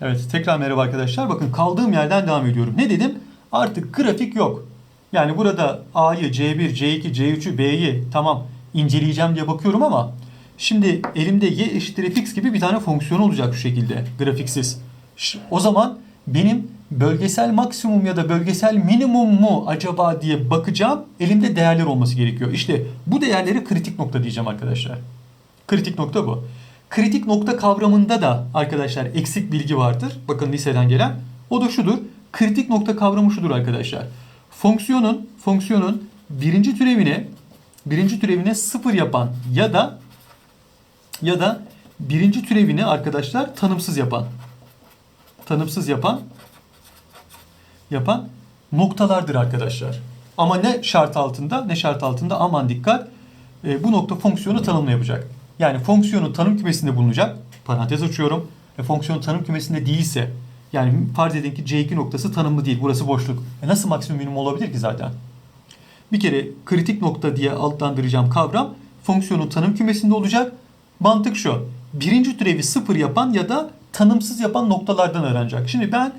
Evet tekrar merhaba arkadaşlar. Bakın kaldığım yerden devam ediyorum. Ne dedim? Artık grafik yok. Yani burada A'yı, C1, C2, C3'ü, B'yi tamam inceleyeceğim diye bakıyorum ama şimdi elimde y eşittir fx gibi bir tane fonksiyon olacak şu şekilde grafiksiz. O zaman benim bölgesel maksimum ya da bölgesel minimum mu acaba diye bakacağım. Elimde değerler olması gerekiyor. İşte bu değerleri kritik nokta diyeceğim arkadaşlar. Kritik nokta bu. Kritik nokta kavramında da arkadaşlar eksik bilgi vardır. Bakın liseden gelen. O da şudur. Kritik nokta kavramı şudur arkadaşlar. Fonksiyonun fonksiyonun birinci türevine birinci türevine sıfır yapan ya da ya da birinci türevini arkadaşlar tanımsız yapan tanımsız yapan yapan noktalardır arkadaşlar. Ama ne şart altında ne şart altında aman dikkat e, bu nokta fonksiyonu tanımlayacak. Yani fonksiyonun tanım kümesinde bulunacak. Parantez açıyorum. E, fonksiyon tanım kümesinde değilse yani farz edin ki C2 noktası tanımlı değil. Burası boşluk. E, nasıl maksimum minimum olabilir ki zaten? Bir kere kritik nokta diye altlandıracağım kavram fonksiyonun tanım kümesinde olacak. Mantık şu. Birinci türevi sıfır yapan ya da tanımsız yapan noktalardan öğrenecek. Şimdi ben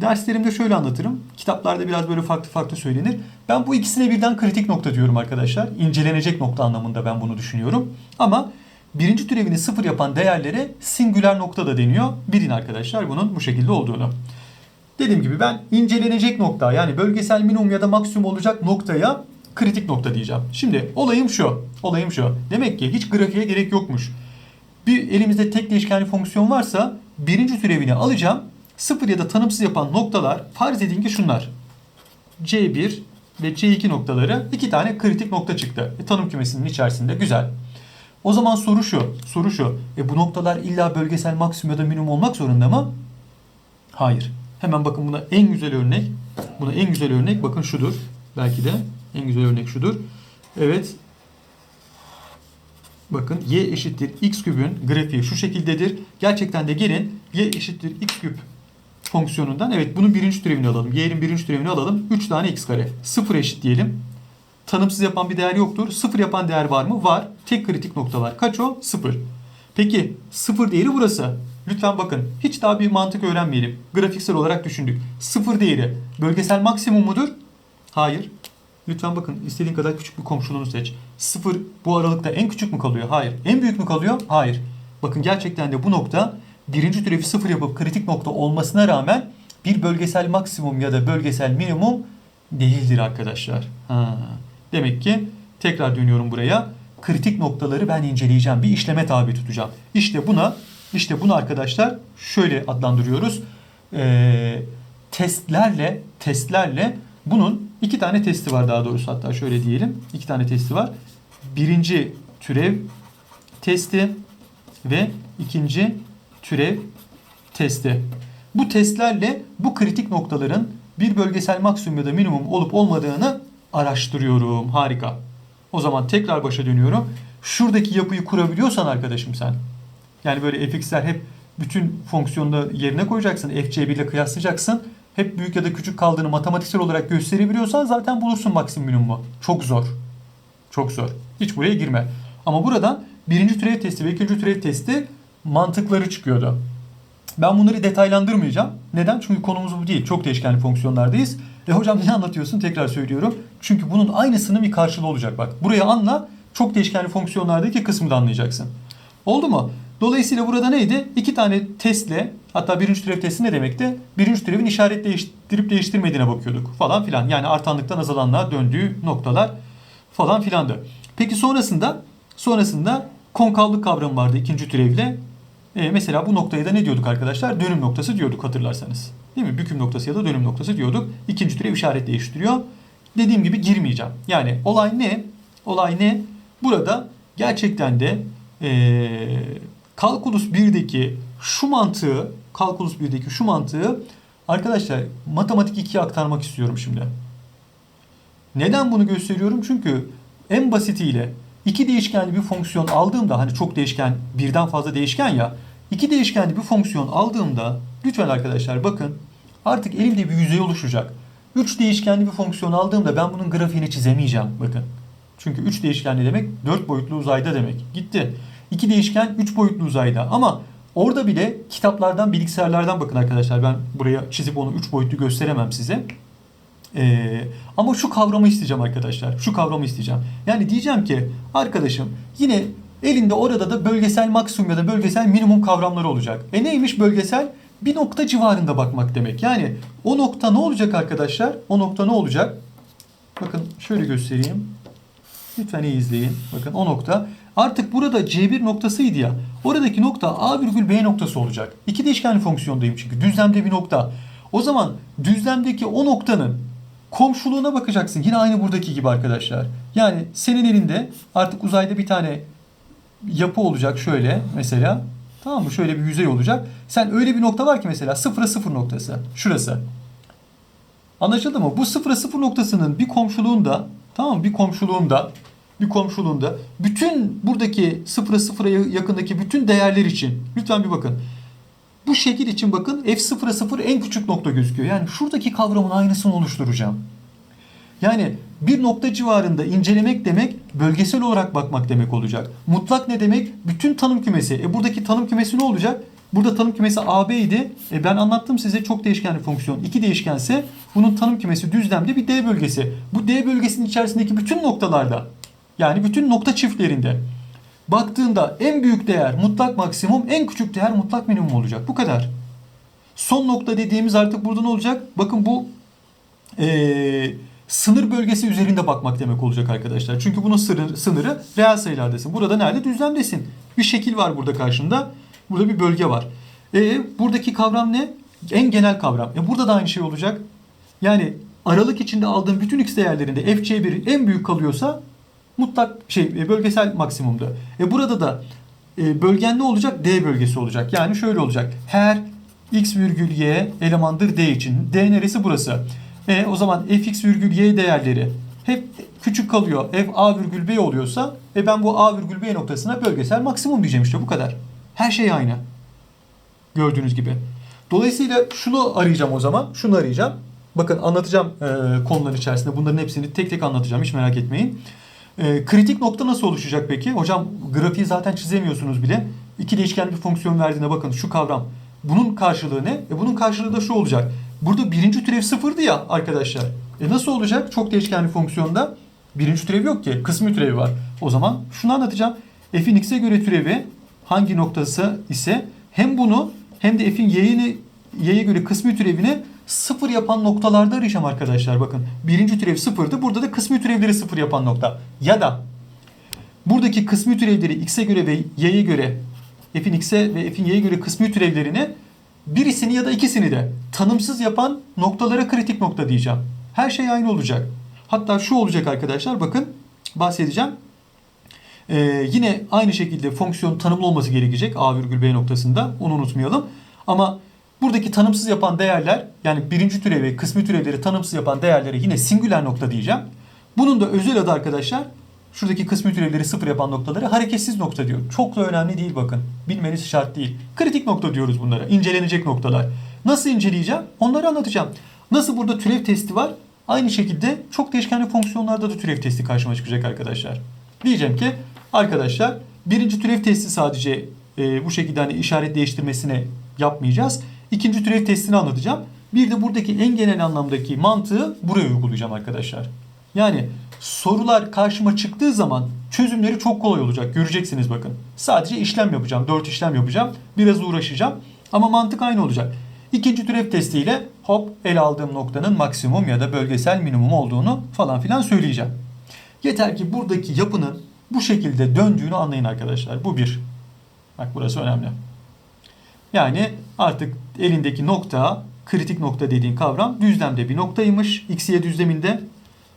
derslerimde şöyle anlatırım. Kitaplarda biraz böyle farklı farklı söylenir. Ben bu ikisine birden kritik nokta diyorum arkadaşlar. İncelenecek nokta anlamında ben bunu düşünüyorum. Ama birinci türevini sıfır yapan değerlere singüler nokta da deniyor. Bilin arkadaşlar bunun bu şekilde olduğunu. Dediğim gibi ben incelenecek nokta yani bölgesel minimum ya da maksimum olacak noktaya kritik nokta diyeceğim. Şimdi olayım şu. Olayım şu. Demek ki hiç grafiğe gerek yokmuş. Bir elimizde tek değişkenli fonksiyon varsa birinci türevini alacağım. Sıfır ya da tanımsız yapan noktalar farz edin ki şunlar. C1 ve C2 noktaları iki tane kritik nokta çıktı. E, tanım kümesinin içerisinde güzel. O zaman soru şu. Soru şu. E, bu noktalar illa bölgesel maksimum ya da minimum olmak zorunda mı? Hayır. Hemen bakın buna en güzel örnek. Buna en güzel örnek bakın şudur. Belki de en güzel örnek şudur. Evet. Bakın y eşittir x küpün grafiği şu şekildedir. Gerçekten de gelin y eşittir x küp fonksiyonundan evet bunun birinci türevini alalım. y'nin birinci türevini alalım. 3 tane x kare. 0 eşit diyelim. Tanımsız yapan bir değer yoktur. 0 yapan değer var mı? Var. Tek kritik nokta var. Kaç o? 0. Peki 0 değeri burası. Lütfen bakın. Hiç daha bir mantık öğrenmeyelim. Grafiksel olarak düşündük. 0 değeri bölgesel maksimum mudur? Hayır. Lütfen bakın istediğin kadar küçük bir komşuluğunu seç. 0 bu aralıkta en küçük mü kalıyor? Hayır. En büyük mü kalıyor? Hayır. Bakın gerçekten de bu nokta birinci türevi sıfır yapıp kritik nokta olmasına rağmen bir bölgesel maksimum ya da bölgesel minimum değildir arkadaşlar. Ha. Demek ki tekrar dönüyorum buraya. Kritik noktaları ben inceleyeceğim. Bir işleme tabi tutacağım. İşte buna işte bunu arkadaşlar şöyle adlandırıyoruz. Ee, testlerle testlerle bunun iki tane testi var daha doğrusu hatta şöyle diyelim. iki tane testi var. Birinci türev testi ve ikinci türev testi. Bu testlerle bu kritik noktaların bir bölgesel maksimum ya da minimum olup olmadığını araştırıyorum. Harika. O zaman tekrar başa dönüyorum. Şuradaki yapıyı kurabiliyorsan arkadaşım sen. Yani böyle fx'ler hep bütün fonksiyonda yerine koyacaksın. fc1 ile kıyaslayacaksın. Hep büyük ya da küçük kaldığını matematiksel olarak gösterebiliyorsan zaten bulursun maksimum minimumu. Çok zor. Çok zor. Hiç buraya girme. Ama buradan birinci türev testi ve ikinci türev testi mantıkları çıkıyordu. Ben bunları detaylandırmayacağım. Neden? Çünkü konumuz bu değil. Çok değişkenli fonksiyonlardayız. E hocam ne anlatıyorsun? Tekrar söylüyorum. Çünkü bunun aynısının bir karşılığı olacak bak. Burayı anla. Çok değişkenli fonksiyonlardaki kısmı da anlayacaksın. Oldu mu? Dolayısıyla burada neydi? İki tane testle hatta birinci türev testi ne demekti? Birinci türevin işaret değiştirip değiştirmediğine bakıyorduk falan filan. Yani artanlıktan azalanlığa döndüğü noktalar falan filandı. Peki sonrasında sonrasında konkavlık kavramı vardı ikinci türevle. E, mesela bu noktaya da ne diyorduk arkadaşlar? Dönüm noktası diyorduk hatırlarsanız. Değil mi? Büküm noktası ya da dönüm noktası diyorduk. İkinci türev işaret değiştiriyor. Dediğim gibi girmeyeceğim. Yani olay ne? Olay ne? Burada gerçekten de e, Kalkulus 1'deki şu mantığı Kalkulus 1'deki şu mantığı arkadaşlar matematik 2'ye aktarmak istiyorum şimdi. Neden bunu gösteriyorum? Çünkü en basitiyle iki değişkenli bir fonksiyon aldığımda hani çok değişken birden fazla değişken ya iki değişkenli bir fonksiyon aldığımda lütfen arkadaşlar bakın artık elimde bir yüzey oluşacak. Üç değişkenli bir fonksiyon aldığımda ben bunun grafiğini çizemeyeceğim bakın. Çünkü üç değişkenli demek dört boyutlu uzayda demek. Gitti. İki değişken üç boyutlu uzayda ama Orada bile kitaplardan, bilgisayarlardan bakın arkadaşlar. Ben buraya çizip onu 3 boyutlu gösteremem size. Ee, ama şu kavramı isteyeceğim arkadaşlar. Şu kavramı isteyeceğim. Yani diyeceğim ki arkadaşım yine elinde orada da bölgesel maksimum ya da bölgesel minimum kavramları olacak. E neymiş bölgesel? Bir nokta civarında bakmak demek. Yani o nokta ne olacak arkadaşlar? O nokta ne olacak? Bakın şöyle göstereyim. Lütfen iyi izleyin. Bakın o nokta. Artık burada C1 noktasıydı ya. Oradaki nokta A virgül B noktası olacak. İki değişkenli fonksiyondayım çünkü. Düzlemde bir nokta. O zaman düzlemdeki o noktanın komşuluğuna bakacaksın. Yine aynı buradaki gibi arkadaşlar. Yani senin elinde artık uzayda bir tane yapı olacak şöyle mesela. Tamam mı? Şöyle bir yüzey olacak. Sen öyle bir nokta var ki mesela sıfıra sıfır noktası. Şurası. Anlaşıldı mı? Bu sıfıra sıfır noktasının bir komşuluğunda tamam mı? Bir komşuluğunda bir komşuluğunda bütün buradaki sıfıra sıfıra yakındaki bütün değerler için lütfen bir bakın. Bu şekil için bakın f sıfıra sıfır en küçük nokta gözüküyor. Yani şuradaki kavramın aynısını oluşturacağım. Yani bir nokta civarında incelemek demek bölgesel olarak bakmak demek olacak. Mutlak ne demek? Bütün tanım kümesi. E buradaki tanım kümesi ne olacak? Burada tanım kümesi AB idi. E ben anlattım size çok değişkenli fonksiyon. İki değişkense bunun tanım kümesi düzlemde bir D bölgesi. Bu D bölgesinin içerisindeki bütün noktalarda yani bütün nokta çiftlerinde baktığında en büyük değer mutlak maksimum, en küçük değer mutlak minimum olacak. Bu kadar. Son nokta dediğimiz artık burada ne olacak? Bakın bu eee, sınır bölgesi üzerinde bakmak demek olacak arkadaşlar. Çünkü bunun sınırı, sınırı reel sayılardasın. Burada nerede? Düzlemdesin. Bir şekil var burada karşında. Burada bir bölge var. E, buradaki kavram ne? En genel kavram. E, burada da aynı şey olacak. Yani aralık içinde aldığın bütün x değerlerinde fc1 en büyük kalıyorsa mutlak şey e, bölgesel maksimumda. E burada da e, bölgen ne olacak? D bölgesi olacak. Yani şöyle olacak. Her x virgül y elemandır D için. D neresi burası? E o zaman fx virgül y değerleri hep küçük kalıyor. F a virgül b oluyorsa e ben bu a virgül b noktasına bölgesel maksimum diyeceğim işte bu kadar. Her şey aynı. Gördüğünüz gibi. Dolayısıyla şunu arayacağım o zaman. Şunu arayacağım. Bakın anlatacağım e, konuların içerisinde. Bunların hepsini tek tek anlatacağım. Hiç merak etmeyin. E, kritik nokta nasıl oluşacak peki? Hocam grafiği zaten çizemiyorsunuz bile. İki değişken bir fonksiyon verdiğine bakın şu kavram. Bunun karşılığı ne? E, bunun karşılığı da şu olacak. Burada birinci türev sıfırdı ya arkadaşlar. E nasıl olacak? Çok değişkenli fonksiyonda birinci türev yok ki. Kısmi türevi var. O zaman şunu anlatacağım. F'in x'e göre türevi hangi noktası ise hem bunu hem de f'in y'ini y'ye göre kısmi türevini sıfır yapan noktalarda arayacağım arkadaşlar. Bakın birinci türev sıfırdı. Burada da kısmi türevleri sıfır yapan nokta. Ya da buradaki kısmi türevleri x'e göre ve y'ye göre f'in x'e ve f'in y'ye göre kısmi türevlerini birisini ya da ikisini de tanımsız yapan noktalara kritik nokta diyeceğim. Her şey aynı olacak. Hatta şu olacak arkadaşlar bakın bahsedeceğim. Ee, yine aynı şekilde fonksiyon tanımlı olması gerekecek A virgül B noktasında. Onu unutmayalım. Ama buradaki tanımsız yapan değerler yani birinci türevi, kısmi türevleri tanımsız yapan değerlere yine singüler nokta diyeceğim. Bunun da özel adı arkadaşlar şuradaki kısmi türevleri sıfır yapan noktaları hareketsiz nokta diyor. Çok da önemli değil bakın. Bilmeniz şart değil. Kritik nokta diyoruz bunlara. İncelenecek noktalar. Nasıl inceleyeceğim? Onları anlatacağım. Nasıl burada türev testi var? Aynı şekilde çok değişkenli fonksiyonlarda da türev testi karşıma çıkacak arkadaşlar. Diyeceğim ki arkadaşlar birinci türev testi sadece e, bu şekilde hani işaret değiştirmesine yapmayacağız. İkinci türev testini anlatacağım. Bir de buradaki en genel anlamdaki mantığı buraya uygulayacağım arkadaşlar. Yani sorular karşıma çıktığı zaman çözümleri çok kolay olacak. Göreceksiniz bakın. Sadece işlem yapacağım. 4 işlem yapacağım. Biraz uğraşacağım. Ama mantık aynı olacak. İkinci türev testiyle hop el aldığım noktanın maksimum ya da bölgesel minimum olduğunu falan filan söyleyeceğim. Yeter ki buradaki yapının bu şekilde döndüğünü anlayın arkadaşlar. Bu bir. Bak burası önemli. Yani artık elindeki nokta, kritik nokta dediğin kavram düzlemde bir noktaymış. X-Y düzleminde.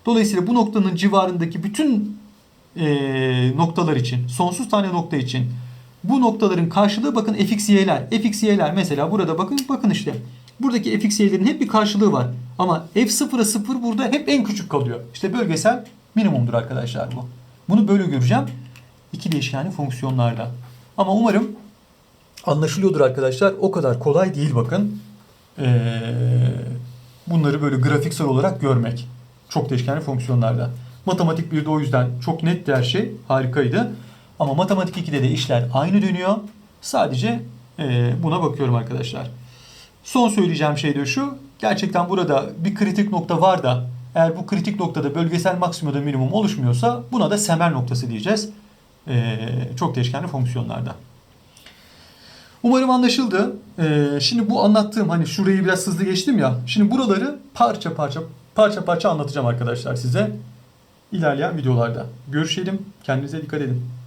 Dolayısıyla bu noktanın civarındaki bütün e, noktalar için, sonsuz tane nokta için bu noktaların karşılığı bakın fxy'ler. fxy'ler mesela burada bakın bakın işte. Buradaki fxy'lerin hep bir karşılığı var. Ama f0'a 0 burada hep en küçük kalıyor. İşte bölgesel minimumdur arkadaşlar bu. Bunu böyle göreceğim. İki değişkenli fonksiyonlarda. Ama umarım anlaşılıyordur arkadaşlar. O kadar kolay değil bakın. Ee, bunları böyle grafiksel olarak görmek. Çok değişkenli fonksiyonlarda. Matematik 1'de o yüzden çok netti her şey. Harikaydı. Ama matematik 2'de de işler aynı dönüyor. Sadece Ee, buna bakıyorum arkadaşlar. Son söyleyeceğim şey de şu. Gerçekten burada bir kritik nokta var da eğer bu kritik noktada bölgesel maksimum da minimum oluşmuyorsa buna da semer noktası diyeceğiz. Ee, çok değişkenli fonksiyonlarda. Umarım anlaşıldı. Ee, şimdi bu anlattığım hani şurayı biraz hızlı geçtim ya. Şimdi buraları parça parça parça parça anlatacağım arkadaşlar size ilerleyen videolarda. Görüşelim. Kendinize dikkat edin.